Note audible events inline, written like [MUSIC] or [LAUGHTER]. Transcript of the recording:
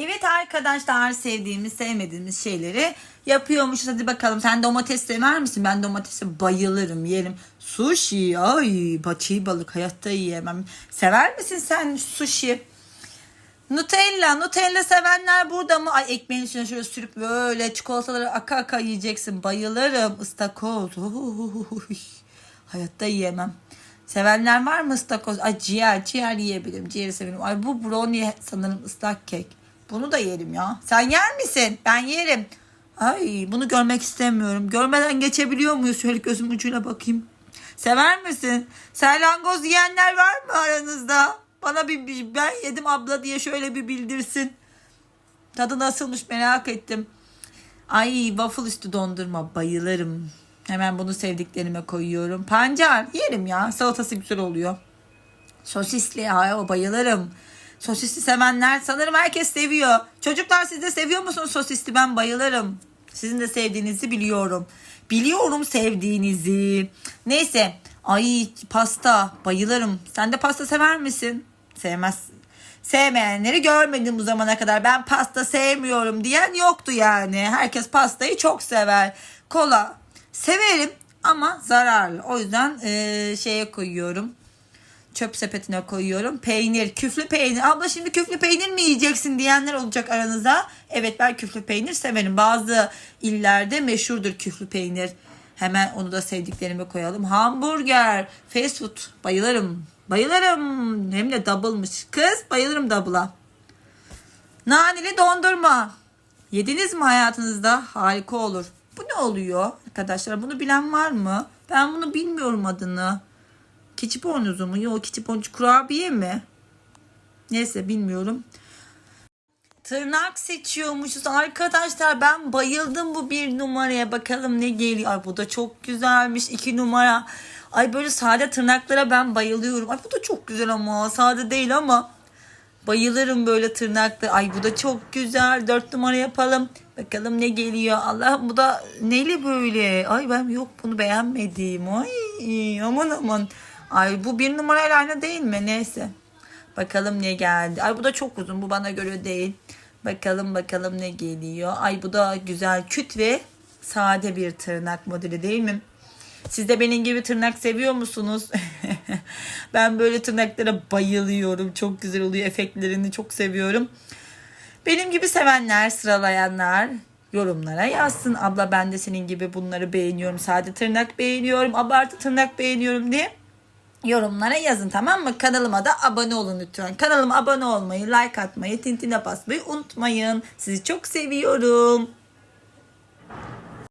Evet arkadaşlar sevdiğimiz sevmediğimiz şeyleri yapıyormuşuz. Hadi bakalım sen domates sever misin? Ben domatese bayılırım yerim. Sushi ay çiğ balık hayatta yiyemem. Sever misin sen sushi? Nutella, Nutella sevenler burada mı? Ay ekmeğin üstüne şöyle sürüp böyle çikolataları aka aka yiyeceksin. Bayılırım. Istakoz. Hayatta yiyemem. Sevenler var mı ıstakoz? Ay ciğer, ciğer yiyebilirim. Ciğeri severim. Ay bu brownie sanırım ıslak kek. Bunu da yerim ya. Sen yer misin? Ben yerim. Ay bunu görmek istemiyorum. Görmeden geçebiliyor muyuz? Şöyle gözüm ucuyla bakayım. Sever misin? Selyangoz yiyenler var mı aranızda? Bana bir, bir- ben yedim abla diye şöyle bir bildirsin. Tadı nasılmış merak ettim. Ay waffle üstü dondurma bayılırım. Hemen bunu sevdiklerime koyuyorum. Pancar yerim ya salatası güzel oluyor. Sosisli ya o bayılırım. Sosisli sevenler sanırım herkes seviyor. Çocuklar siz de seviyor musunuz sosisli? Ben bayılırım. Sizin de sevdiğinizi biliyorum. Biliyorum sevdiğinizi. Neyse. Ay pasta bayılırım. Sen de pasta sever misin? Sevmezsin. Sevmeyenleri görmedim bu zamana kadar. Ben pasta sevmiyorum diyen yoktu yani. Herkes pastayı çok sever. Kola severim ama zararlı. O yüzden eee, şeye koyuyorum çöp sepetine koyuyorum. Peynir, küflü peynir. Abla şimdi küflü peynir mi yiyeceksin diyenler olacak aranızda. Evet ben küflü peynir severim. Bazı illerde meşhurdur küflü peynir. Hemen onu da sevdiklerime koyalım. Hamburger, fast food. Bayılırım. Bayılırım. Hem de double'mış. Kız bayılırım double'a. Naneli dondurma. Yediniz mi hayatınızda? Harika olur. Bu ne oluyor arkadaşlar? Bunu bilen var mı? Ben bunu bilmiyorum adını. Keçi boynuzu mu? Yok keçi boynuzu kurabiye mi? Neyse bilmiyorum. Tırnak seçiyormuşuz arkadaşlar. Ben bayıldım bu bir numaraya. Bakalım ne geliyor. Ay bu da çok güzelmiş. iki numara. Ay böyle sade tırnaklara ben bayılıyorum. Ay bu da çok güzel ama sade değil ama. Bayılırım böyle tırnaklı. Ay bu da çok güzel. Dört numara yapalım. Bakalım ne geliyor. Allah bu da neli böyle. Ay ben yok bunu beğenmedim. Ay aman aman. Ay bu bir numarayla aynı değil mi? Neyse. Bakalım ne geldi. Ay bu da çok uzun. Bu bana göre değil. Bakalım bakalım ne geliyor. Ay bu da güzel küt ve sade bir tırnak modeli değil mi? Siz de benim gibi tırnak seviyor musunuz? [LAUGHS] ben böyle tırnaklara bayılıyorum. Çok güzel oluyor. Efektlerini çok seviyorum. Benim gibi sevenler, sıralayanlar yorumlara yazsın. Abla ben de senin gibi bunları beğeniyorum. Sade tırnak beğeniyorum. Abartı tırnak beğeniyorum diye yorumlara yazın tamam mı? Kanalıma da abone olun lütfen. Kanalıma abone olmayı, like atmayı, tintine basmayı unutmayın. Sizi çok seviyorum.